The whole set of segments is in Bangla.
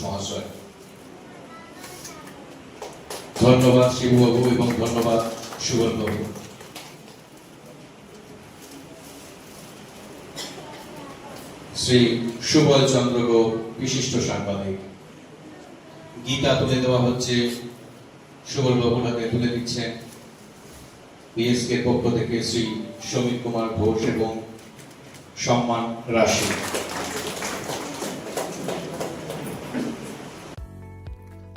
ঘোষ ধন্যবাদ শিববাবু এবং ধন্যবাদ সুবলবাবু শ্রী সুবল চন্দ্র বিশিষ্ট সাংবাদিক, গীতা তুলে দেওয়া হচ্ছে, সুবল হাতে তুলে দিচ্ছেন। বিএসকে পক্ষ থেকে শ্রী সমীর কুমার ঘোষ এবং সম্মান রাশি।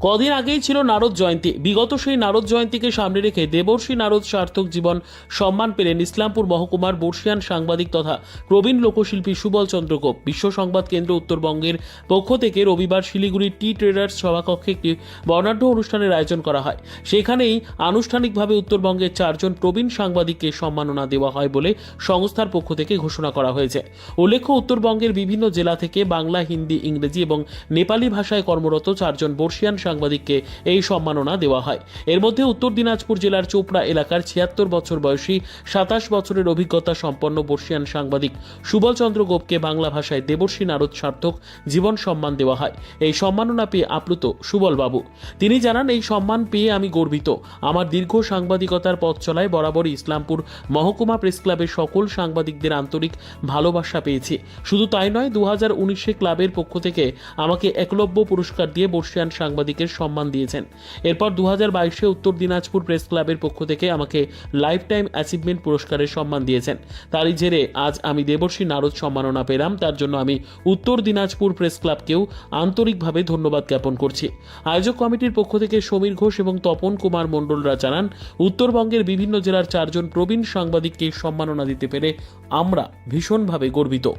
কদিন আগেই ছিল নারদ জয়ন্তী। বিগত সেই নারদ জয়ন্তীকে সামনে রেখে দেবর্ষী নারদ সার্থক জীবন সম্মান পেলেন ইসলামপুর মহকুমার বর্ষিয়ান সাংবাদিক তথা প্রবীণ লোকশিল্পী সুবল চন্দ্র বিশ্ব সংবাদ কেন্দ্র উত্তরবঙ্গের পক্ষ থেকে রবিবার শিলিগুড়ির টি ট্রেডার্স সভাকক্ষে একটি বর্ণাঢ্য অনুষ্ঠানের আয়োজন করা হয়। সেখানেই আনুষ্ঠানিকভাবে উত্তরবঙ্গের চারজন প্রবীণ সাংবাদিককে সম্মাননা দেওয়া হয় বলে সংস্থার পক্ষ থেকে ঘোষণা করা হয়েছে। উল্লেখ্য, উত্তরবঙ্গের বিভিন্ন জেলা থেকে বাংলা, হিন্দি, ইংরেজি এবং নেপালি ভাষায় কর্মরত চারজন বর্ষিয়ান সাংবাদিককে এই সম্মাননা দেওয়া হয়। এর মধ্যে উত্তর দিনাজপুর জেলার চোপড়া এলাকার ছিয়াত্তর বছর বয়সী সাতাশ বছরের অভিজ্ঞতা সম্পন্ন বর্ষিয়ান সাংবাদিক সুবল চন্দ্র গোপকে বাংলা ভাষায় দেবর্ষী নারদ সার্থক জীবন সম্মান দেওয়া হয়। এই সম্মাননা পেয়ে আপ্লুত সুবল বাবু তিনি জানান, এই সম্মান পেয়ে আমি গর্বিত। আমার দীর্ঘ সাংবাদিকতার পথ চলায় বরাবরই ইসলামপুর মহকুমা প্রেস ক্লাবের সকল সাংবাদিকদের আন্তরিক ভালোবাসা পেয়েছি। শুধু তাই নয় দু হাজার ক্লাবের পক্ষ থেকে আমাকে একলব্য পুরস্কার দিয়ে বর্ষিয়ান সাংবাদিকের সম্মান দিয়েছেন। এরপর দু হাজার বাইশে উত্তর দিনাজপুর প্রেস ক্লাবের পক্ষ থেকে আমাকে লাইফ টাইম অ্যাচিভমেন্ট পুরস্কারের সম্মান দিয়েছেন। তারই জেরে আজ আমি দেবর্ষী নারদ সম্মাননা পেলাম। তার জন্য আমি উত্তর দিনাজপুর প্রেস ক্লাবকেও আন্তরিকভাবে ধন্যবাদ জ্ঞাপন করছি। আয়োজক কমিটির পক্ষ থেকে সমীর ঘোষ এবং তপন কুমার মণ্ডলরা জানান, উত্তরবঙ্গের বিভিন্ন জেলার চারজন প্রবীণ সাংবাদিককে সম্মাননা দিতে পেরে আমরা ভীষণভাবে গর্বিত।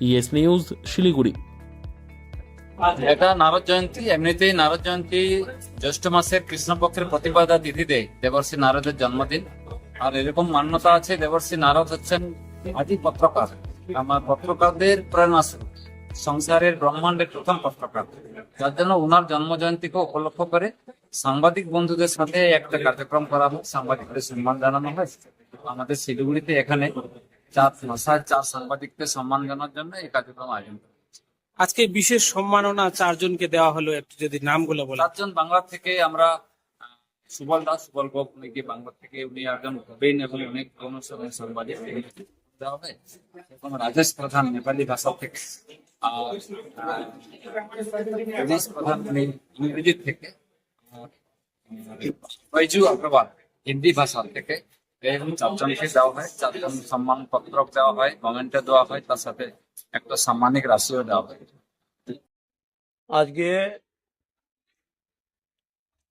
Yes news, Siliguri. এটা নারদ জয়ন্তী, এমনিতেই নারদ জয়ন্তী জ্যৈষ্ঠ মাসের কৃষ্ণপক্ষের প্রতিপদা তিথিতে দেবর্ষী নারদের জন্মদিন। আর এরকম মান্যতা আছে, দেবর্ষী নারদ হচ্ছেন আদি পত্রকার। আমার পত্রকারদের প্রেরণা স্রোত। সংসারের ব্রহ্মাণ্ডের প্রথম পত্রকার। যার জন্য ওনার জন্ম জয়ন্তীকে উপলক্ষ করে সাংবাদিক বন্ধুদের সাথে একটা কার্যক্রম করা হয় সাংবাদিকদের সম্মান জানানো হয় আমাদের শিলিগুড়িতে এখানে চার ভাষার চার সাংবাদিককে সম্মান জানার জন্য এই কার্যক্রম আয়োজন করা। আজকে বিশেষ সম্মাননা চারজনকে দেওয়া হলো একটু যদি নামগুলো বলেন। চারজন বাংলা থেকে আমরা সুবল দাস, সুবল গোপ, উনি কি বাংলা থেকে, উনি একজন প্রবীণ এবং অনেক অনুসরণ সাংবাদিক। দেওয়া হয় রাজেশ প্রধান, নেপালি ভাষা থেকে রাজেশ প্রধান ইংরেজি থেকে বৈজু হিন্দি ভাষা থেকে চারজনকে দেওয়া হয়। চারজন সম্মান পত্রক দেওয়া হয়, কমেন্টে দেওয়া হয়, তার সাথে একটা সাম্মানিক রাশিও দেওয়া হয় আজকে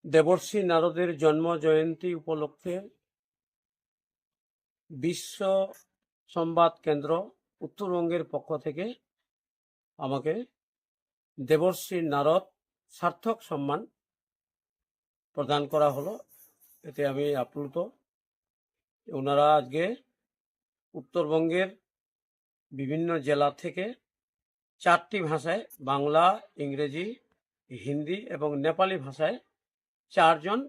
দেবর্ষী নারদের জন্ম জয়ন্তী উপলক্ষে বিশ্ব সংবাদ কেন্দ্র উত্তরবঙ্গের পক্ষ থেকে আমাকে দেবর্ষী নারদ সার্থক সম্মান প্রদান করা হলো। এতে আমি আপ্লুত। ওনারা আজকে উত্তরবঙ্গের বিভিন্ন জেলা থেকে চারটি ভাষায় বাংলা, ইংরেজি, হিন্দি এবং নেপালি ভাষায় চারজন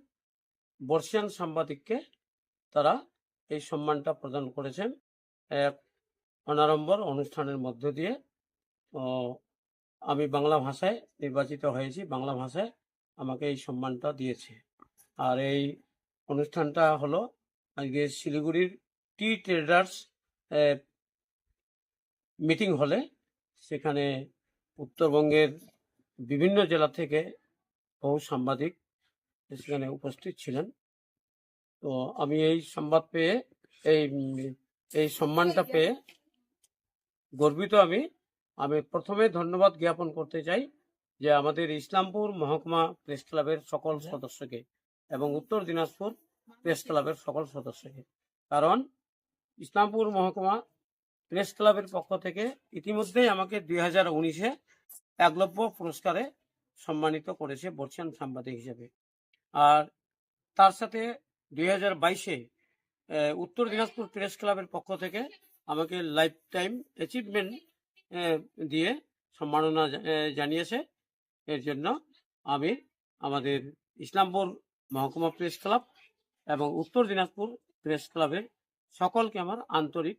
বর্ষিয়ান সাংবাদিককে তারা এই সম্মানটা প্রদান করেছেন। এক অনারম্বর অনুষ্ঠানের মধ্য দিয়ে আমি বাংলা ভাষায় নির্বাচিত হয়েছি, বাংলা ভাষায় আমাকে এই সম্মানটা দিয়েছে। আর এই অনুষ্ঠানটা হলো আজকে শিলিগুড়ির টি ট্রেডার্স মিটিং হলে সেখানে উত্তরবঙ্গের বিভিন্ন জেলা থেকে বহু সাংবাদিক সেখানে উপস্থিত ছিলেন। তো আমি এই সংবাদ পেয়ে, এই এই সম্মানটা পেয়ে গর্বিত আমি। আমি প্রথমে ধন্যবাদ জ্ঞাপন করতে চাই যে আমাদের ইসলামপুর মহকুমা প্রেস ক্লাবের সকল সদস্যকে এবং উত্তর দিনাজপুর প্রেস ক্লাবের সকল সদস্যকে। কারণ ইসলামপুর মহকুমা প্রেস ক্লাবের পক্ষ থেকে ইতিমধ্যেই আমাকে দুই হাজার উনিশে একলব্য পুরস্কারে সম্মানিত করেছে বর্ষিয়ান সাংবাদিক হিসেবে। আর তার সাথে দুই হাজার বাইশে উত্তর দিনাজপুর প্রেস ক্লাবের পক্ষ থেকে আমাকে লাইফ টাইম অ্যাচিভমেন্ট দিয়ে সম্মাননা জানিয়েছে। এর জন্য আমি আমাদের ইসলামপুর মহকুমা প্রেস ক্লাব এবং উত্তর দিনাজপুর প্রেস ক্লাবের সকলকে আমার আন্তরিক